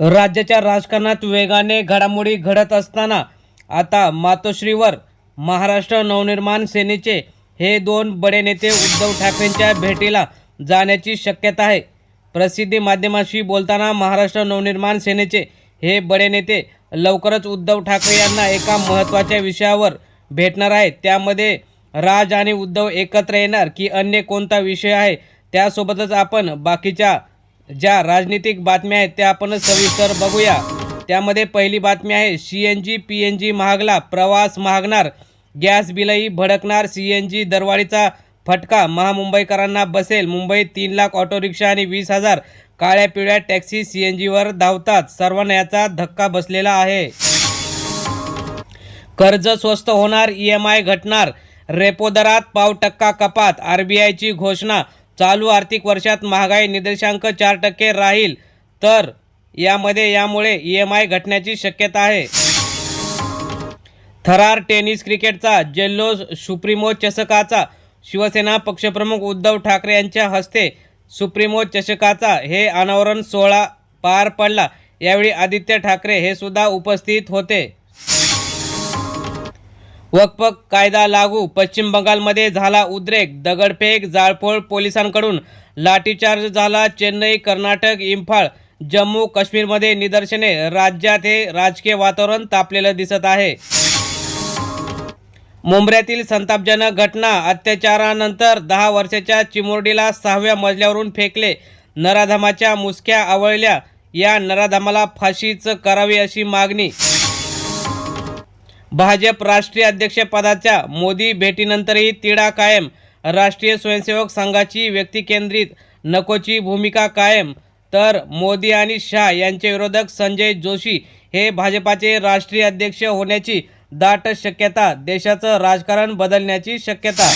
राज्याच्या राजकारणात वेगाने घडामोडी घडत असताना आता मातोश्रीवर महाराष्ट्र नवनिर्माण सेनेचे हे दोन बडे नेते उद्धव ठाकरेंच्या भेटीला जाण्याची शक्यता आहे. प्रसिद्धी माध्यमाशी बोलताना महाराष्ट्र नवनिर्माण सेनेचे हे बडे नेते लवकरच उद्धव ठाकरे यांना एका महत्त्वाच्या विषयावर भेटणार आहेत. त्यामध्ये राज आणि उद्धव एकत्र येणार की अन्य कोणता विषय आहे त्यासोबतच आपण बाकीच्या ज्या राजनीतिक बातम्या आहेत त्या आपण सविस्तर बघूया. त्यामध्ये पहिली बातमी आहे C N G P N G महागला प्रवास महागणार. गॅस बिलही भडकणार सी एन जी दरवाढीचा फटका महामुंबईकरांना बसेल. मुंबईत तीन लाख ऑटो रिक्षा आणि वीस हजार काळ्या पिवळ्या टॅक्सी सी एन जीवर धावतात. सर्वांना याचा धक्का बसलेला आहे. कर्ज स्वस्त होणार ई एम आय घटणार. रेपो दरात पाव टक्का कपात. आर बी आयची घोषणा. चालू आर्थिक वर्षात महागाई निर्देशांक चार टक्के राहील तर यामध्ये यामुळे ई एम आय घटण्याची शक्यता आहे. थरार टेनिस क्रिकेटचा जेल्लो सुप्रीमो चषकाचा शिवसेना पक्षप्रमुख उद्धव ठाकरे यांच्या हस्ते सुप्रीमो चषकाचा हे अनावरण सोहळा पार पडला. यावेळी आदित्य ठाकरे हे सुद्धा उपस्थित होते. वक्फ कायदा लागू पश्चिम बंगालमध्ये झाला उद्रेक दगडफेक जाळपोळ पोलिसांकडून लाठीचार्ज झाला चेन्नई कर्नाटक इम्फाळ जम्मू काश्मीरमध्ये निदर्शने राज्यात हे राजकीय वातावरण तापलेलं दिसत आहे. मुंबऱ्यातील संतापजनक घटना अत्याचारानंतर दहा वर्षाच्या चिमुरडीला सहाव्या मजल्यावरून फेकले. नराधामाच्या मुसक्या आवळल्या. या नराधामाला फाशीच करावी अशी मागणी भाजप राष्ट्रीय अध्यक्षपदाच्या मोदी भेटीनंतरही तिढा कायम. राष्ट्रीय स्वयंसेवक संघाची व्यक्तिकेंद्रित नकोची भूमिका कायम. तर मोदी आणि शाह यांचे विरोधक संजय जोशी हे भाजपाचे राष्ट्रीय अध्यक्ष होण्याची दाट शक्यता देशाचं राजकारण बदलण्याची शक्यता.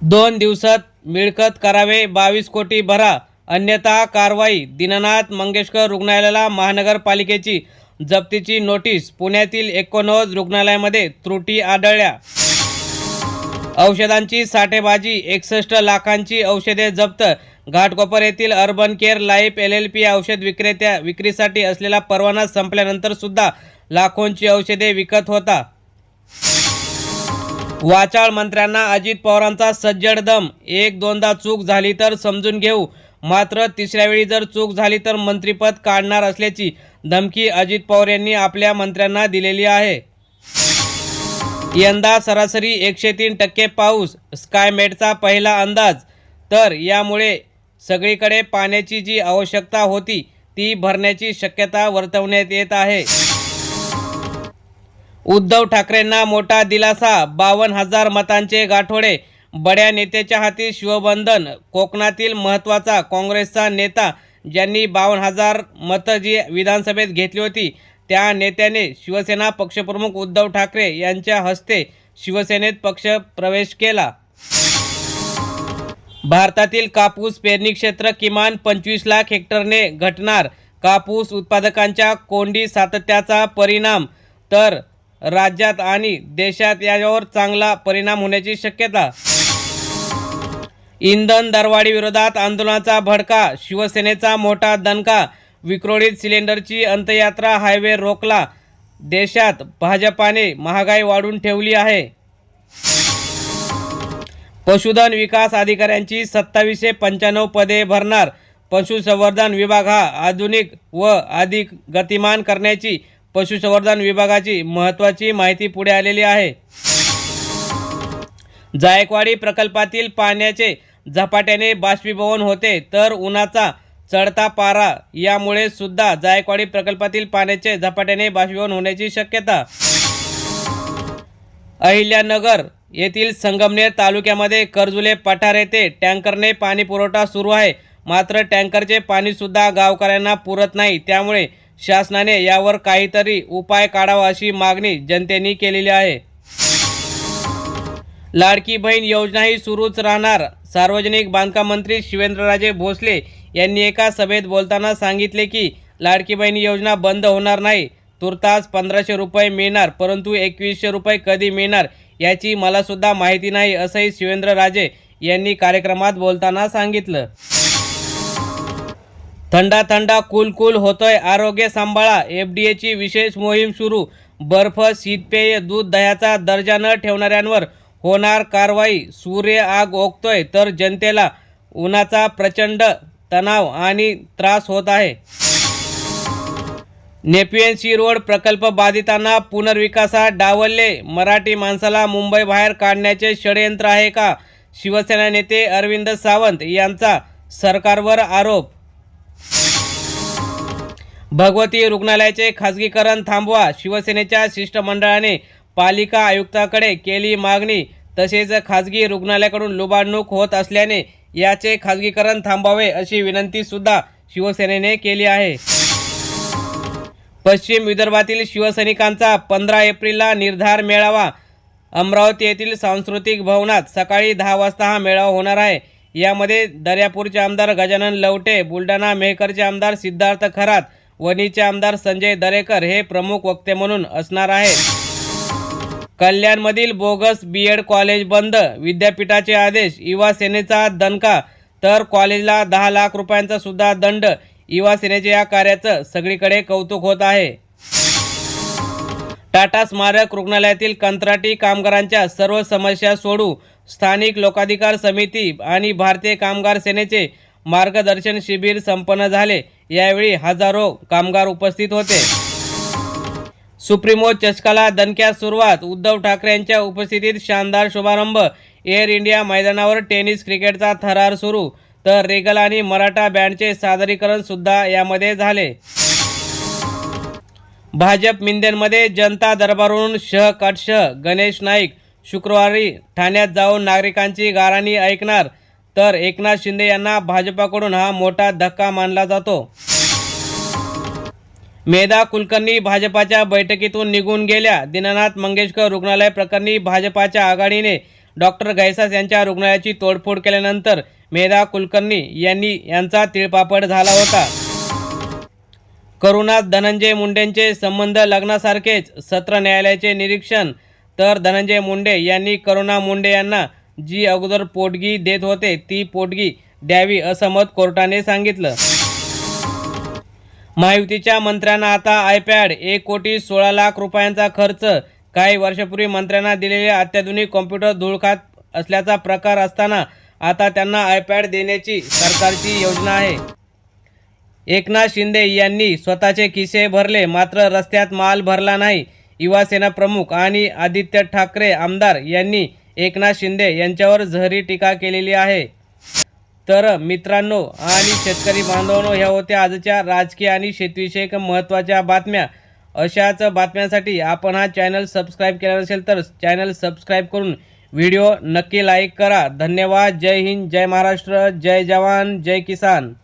दोन दिवसात मिळकत करावे बावीस कोटी भरा. अन्यथा कारवाई. दीनानाथ मंगेशकर रुग्णालयाला महानगरपालिकेची जप्तीची नोटीस पुण्यातील एकोणनव्वद रुग्णालयामध्ये त्रुटी आढळल्या. औषधांची साठेबाजी एकसष्ट लाखांची औषधे जप्त. घाटकोपर येथील urban care life L L P औषध विक्रेत्या विक्रीसाठी असलेला परवाना संपल्यानंतर सुद्धा लाखोंची औषधे विकत होता. वाचाळ मंत्र्यांना अजित पवारांचा सज्जड दम. एक दोनदा चूक झाली तर समजून घेऊ. मात्र तिसऱ्या वेळी जर चूक झाली तर मंत्रिपद काढणार असल्याची धमकी अजित पवार यांनी आपल्या मंत्र्यांना दिलेली आहे. यंदा सरासरी एकशे तीन टक्के पाऊस स्कायमेटचा पहिला अंदाज. तर यामुळे सगळीकडे पाण्याची जी आवश्यकता होती ती भरण्याची शक्यता वर्तवण्यात येत आहे. उद्धव ठाकरेंना मोठा दिलासा बावन्न हजार मतांचे गाठोडे. बड्या नेत्याच्या हाती शिवबंधन कोकणातील महत्त्वाचा काँग्रेसचा नेता ज्यांनी बावन्न हजार मतं जी विधानसभेत घेतली होती त्या नेत्याने शिवसेना पक्षप्रमुख उद्धव ठाकरे यांच्या हस्ते शिवसेनेत पक्ष प्रवेश केला. भारतातील कापूस पेरणी क्षेत्र किमान पंचवीस लाख हेक्टरने घटणार. कापूस उत्पादकांच्या कोंडी सातत्याचा परिणाम तर राज्यात आणि देशात यावर चांगला परिणाम होण्याची शक्यता इंधन दरवाढी विरोधात आंदोलनाचा भडका शिवसेनेचा मोठा दणका विक्रोळीत सिलेंडरची अंतयात्रा हायवे रोखला देशात भाजपाने महागाई वाढून ठेवली आहे. पशुधन विकास अधिकाऱ्यांची सत्तावीसशे पंच्याण्णव पदे भरणार. पशुसंवर्धन विभाग हा आधुनिक व अधिक गतिमान करण्याची पशुसंवर्धन विभागाची महत्त्वाची माहिती पुढे आलेली आहे. जायकवाडी प्रकल्पातील पाण्याचे झपाट्याने बाष्पीभवन होते. तर उन्हाचा चढता पारा यामुळे सुद्धा जायकवाडी प्रकल्पातील पाण्याचे झपाट्याने बाष्पीभवन होण्याची शक्यता. अहिल्यानगर येथील संगमनेर तालुक्यामध्ये कर्जुले पठार येथे टँकरने पाणी पुरवठा सुरू आहे. मात्र टँकरचे पाणीसुद्धा गावकऱ्यांना पुरत नाही. त्यामुळे शासनाने यावर काहीतरी उपाय काढावा अशी मागणी जनतेने केलेली आहे. लाडकी बहीण योजनाही सुरूच राहणार. सार्वजनिक बांधकाम मंत्री शिवेंद्रराजे भोसले यांनी एका सभेत बोलताना सांगितले की लाडकी बहीण योजना बंद होणार नाही. तुर्तास पंधराशे रुपये मिळणार परंतु एकवीसशे रुपये कधी मिळणार याची मलासुद्धा माहिती नाही असंही शिवेंद्रराजे यांनी कार्यक्रमात बोलताना सांगितलं. थंडा थंडा कूल कूल होतोय आरोग्य सांभाळा. एफ डी एची विशेष मोहीम सुरू. बर्फ शीतपेय दूध दह्याचा दर्जा न ठेवणाऱ्यांवर होणार कारवाई. सूर्य आग ओकतोय तर जनतेला उन्हाचा प्रचंड तणाव आणि त्रास होत आहे. नेपियनसी रोड प्रकल्प बाधितांना पुनर्विकासात डावलले. मराठी माणसाला मुंबई बाहेर काढण्याचे षडयंत्र आहे का? शिवसेना नेते अरविंद सावंत यांचा सरकारवर आरोप. भगवती रुग्णालयाचे खाजगीकरण थांबवा. शिवसेनेच्या शिष्टमंडळाने पालिका आयुक्ताकडे केली मागणी. तसेच खाजगी रुग्णालयाकडून लुबाडणूक होत असल्याने याचे खाजगीकरण थांबावे अशी विनंती सुद्धा शिवसेनेने केली आहे. पश्चिम विदर्भातील शिवसैनिकांचा पंधरा एप्रिलला निर्धार मेळावा. अमरावती येथील सांस्कृतिक भवनात सकाळी दहा वाजता हा मेळावा होणार आहे. यामध्ये दर्यापूरचे आमदार गजानन लवटे बुलढाणा मेहकरचे आमदार सिद्धार्थ खरात वणीचे आमदार संजय दरेकर हे प्रमुख वक्ते म्हणून असणार आहेत. कल्याणमधील बोगस बी एड कॉलेज बंद. विद्यापीठाचे आदेश युवा सेनेचा दणका. तर कॉलेजला दहा लाख रुपयांचा सुद्धा दंड. युवा सेनेच्या या कार्याचं सगळीकडे कौतुक होत आहे. टाटा स्मारक रुग्णालयातील कंत्राटी कामगारांच्या सर्व समस्या सोडू. स्थानिक लोकाधिकार समिती आणि भारतीय कामगार सेनेचे मार्गदर्शन शिबिर संपन्न झाले. यावेळी हजारो कामगार उपस्थित होते. सुप्रीमो चषकाला दणक्यास सुरुवात. उद्धव ठाकरेंच्या उपस्थितीत शानदार शुभारंभ. एअर इंडिया मैदानावर टेनिस क्रिकेटचा थरार सुरू. तर रेगल आणि मराठा बँडचे सादरीकरण सुद्धा यामध्ये झाले. भाजप मिंदेनमध्ये जनता दरबारवरून शह कटश गणेश नाईक शुक्रवारी ठाण्यात जाऊन नागरिकांची गाराणी ऐकणार. तर एकनाथ शिंदे यांना भाजपाकडून हा मोठा धक्का मानला जातो. मेधा कुलकर्णी भाजपाच्या बैठकीतून निघून गेल्या. दीनानाथ मंगेशकर रुग्णालय प्रकरणी भाजपाच्या आघाडीने डॉक्टर गैसास यांच्या रुग्णालयाची तोडफोड केल्यानंतर मेधा कुलकर्णी यांनी यांचा तिळपापड झाला होता. करुणात धनंजय मुंडेंचे संबंध लग्नासारखेच सत्र न्यायालयाचे निरीक्षण. तर धनंजय मुंडे यांनी करुणा मुंडे यांना जी अगोदर पोटगी देत होते ती पोटगी द्यावी असं मत कोर्टाने सांगितलं. महायुतीच्या मंत्र्यांना आता आयपॅड एक कोटी सोळा लाख रुपयांचा खर्च. काही वर्षापूर्वी मंत्र्यांना दिलेले अत्याधुनिक कॉम्प्युटर धुळखात असल्याचा प्रकार असताना आता त्यांना आयपॅड देण्याची सरकारची योजना आहे. एकनाथ शिंदे यांनी स्वतःचे खिसे भरले मात्र रस्त्यात माल भरला नाही. युवासेना प्रमुख आणि आदित्य ठाकरे आमदार यांनी एकनाथ शिंदे यांच्यावर झहरी टीका केलेली आहे. तर मित्रांनो आणि शेतकरी बांधवांनो ह्या होत्या आजच्या राजकीय आणि शेतीविषयक महत्त्वाच्या बातम्या. अशाच बातम्यांसाठी आपण हा चॅनल सबस्क्राईब केला नसेल तर चॅनल सबस्क्राईब करून व्हिडिओ नक्की लाईक करा. धन्यवाद. जय हिंद. जय महाराष्ट्र. जय जवान. जय किसान.